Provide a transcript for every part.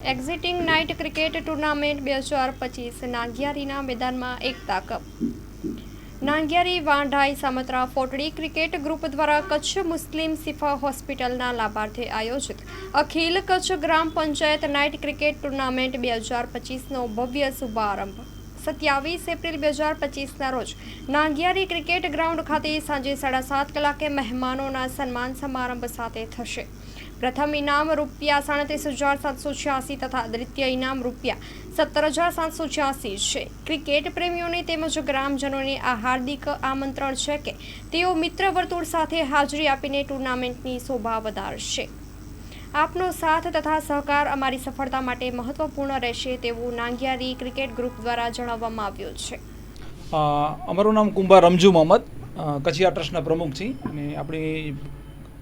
એક્ઝિટિંગ night cricket tournament બે હજાર પચીસ, નાંગિયારીના મેદાનમાં Ekta cup Nangiyari, Vandhai, Samatra, Photdi cricket group દ્વારા કચ્છ મુસ્લિમ સિફા હોસ્પિટલના લાભાર્થે આયોજિત અખિલ કચ્છ ગ્રામ પંચાયત નાઇટ ક્રિકેટ ટુર્નામેન્ટ બે હજાર પચીસનો ભવ્ય શુભારંભ. સત્યાવીસ એપ્રિલ બે હજાર પચીસના રોજ નાંગિયારી ક્રિકેટ ગ્રાઉન્ડ ખાતે સાંજે સાડા સાત કલાકે મહેમાનોના સન્માન સમારંભ સાથે થશે. પ્રથમ ઇનામ રૂપિયા સાડત્રીસ હજાર સાતસો છ્યાસી તથા દ્વિતીય ઇનામ રૂપિયા સત્તર હજાર સાતસો છ્યાસી છે. ક્રિકેટ પ્રેમીઓને તેમજ ગ્રામજનોને આ હાર્દિક આમંત્રણ છે કે તેઓ મિત્ર વર્તુળ સાથે હાજરી આપીને ટુર્નામેન્ટની શોભા વધારશે. આપનો સાથ તથા સહકાર અમારી સફળતા માટે મહત્વપૂર્ણ રહેશે તેવું નાંગિયારી ક્રિકેટ ગ્રુપ દ્વારા જણાવવામાં આવ્યું છે. અમારું નામ કુંભાર રમજુ મોહમ્મદ. કચ્છિયા ટ્રસ્ટના પ્રમુખ છીએ અને આપણી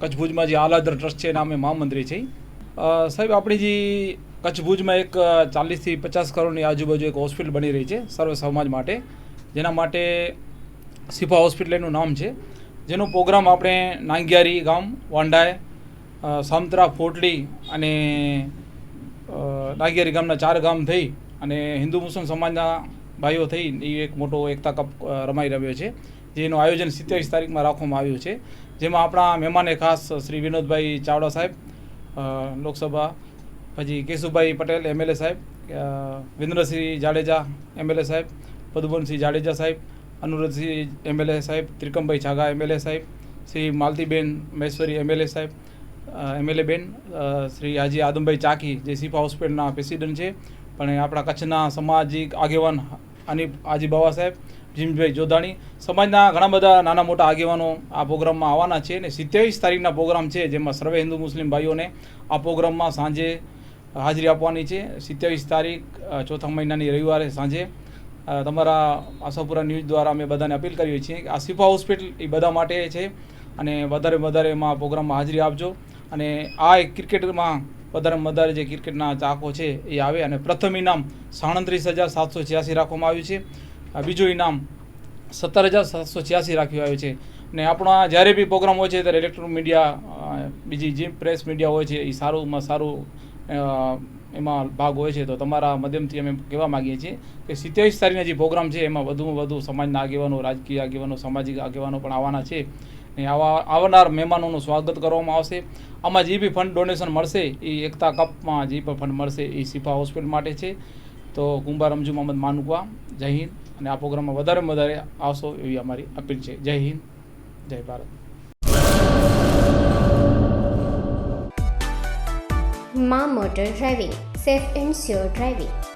કચ્છ ભુજમાં જે આલાદર ટ્રસ્ટ છે એના અમે મહામંત્રી છે સાહેબ આપણી જે કચ્છ ભુજમાં એક ચાલીસથી પચાસ કરોડની આજુબાજુ એક હોસ્પિટલ બની રહી છે સર્વ સમાજ માટે. જેના માટે સિફા હોસ્પિટલ એનું નામ છે. જેનો પ્રોગ્રામ આપણે નાંગિયારી ગામ વાંડાએ અ, સામત્રા ફોટલી અને નાગિયારી ગામના ચાર ગામ થઈ અને હિન્દુ મુસ્લિમ સમાજના ભાઈઓ થઈ. એ એક મોટો એકતા કપ રમાઈ રહ્યો છે. જેનું આયોજન સિત્યાવીસ તારીખમાં રાખવામાં આવ્યું છે. જેમાં આપણા મહેમાને ખાસ શ્રી વિનોદભાઈ ચાવડા સાહેબ લોકસભા, પછી કેશુભાઈ પટેલ એમએલએ સાહેબ વિન્દ્રસિંહ જાડેજા એમએલએ સાહેબ પદુભનસિંહ જાડેજા સાહેબ અનુરજસિંહ એમએલએ સાહેબ, ત્રિકમભાઈ છાગા એમએલએ સાહેબ, શ્રી માલતીબેન મહેશ્વરી એમએલએ સાહેબ એમએલએ બેન શ્રી હાજી આદમભાઈ ચાકી, જે સિફા હોસ્પિટલના પ્રેસિડન્ટ છે, પણ આપણા કચ્છના સામાજિક આગેવાન અનિપ હાજી બાવા સાહેબ, જીમભાઈ જોધાણી, સમાજના ઘણા બધા નાના મોટા આગેવાનો આ પ્રોગ્રામમાં આવવાના છે અને સિત્યાવીસ તારીખના પ્રોગ્રામ છે, જેમાં સર્વે હિન્દુ મુસ્લિમ ભાઈઓને આ પ્રોગ્રામમાં સાંજે હાજરી આપવાની છે. સિત્યાવીસ તારીખ ચોથા મહિનાની રવિવારે સાંજે તમારા આશાપુરા ન્યૂઝ દ્વારા અમે બધાને અપીલ કરીએ છીએ કે આ સિફા હોસ્પિટલ એ બધા માટે છે અને વધારે વધારે એમાં પ્રોગ્રામમાં હાજરી આપજો. અને આ ક્રિકેટમાં વધારેમાં વધારે જે ક્રિકેટના ચાહકો છે એ આવે અને પ્રથમ ઇનામ સાડત્રીસ હજાર સાતસો છ્યાસી રાખવામાં આવ્યું છે. બીજું ઇનામ સત્તર હજાર સાતસો છ્યાસી રાખ્યું આવ્યું છે. અને આપણા જ્યારે બી પ્રોગ્રામ હોય છે ત્યારે ઇલેક્ટ્રોનિક મીડિયા બીજી જે પ્રેસ મીડિયા હોય છે એ સારુંમાં સારું એમાં ભાગ હોય છે. તો તમારા માધ્યમથી અમે કહેવા માગીએ છીએ કે સિત્યાવીસ તારીખના જે પ્રોગ્રામ છે એમાં વધુમાં વધુ સમાજના આગેવાનો, રાજકીય આગેવાનો, સામાજિક આગેવાનો પણ આવવાના છે. ને આવા આવનાર મહેમાનોનું સ્વાગત કરવામાં આવશે. આમાં જે બી ફંડ ડોનેશન મળશે, એ એકતા કપમાં જે પણ ફંડ મળશે, એ સિફા હોસ્પિટલ માટે છે. તો કુંભાર રમજુ મોહમ્મદ માનુકવા, જય હિન્દ. અને આ પ્રોગ્રામમાં વધારેમાં વધારે આવશો એવી અમારી અપીલ છે. જય હિન્દ, જય Bharat. Maa motor driving safe and sure driving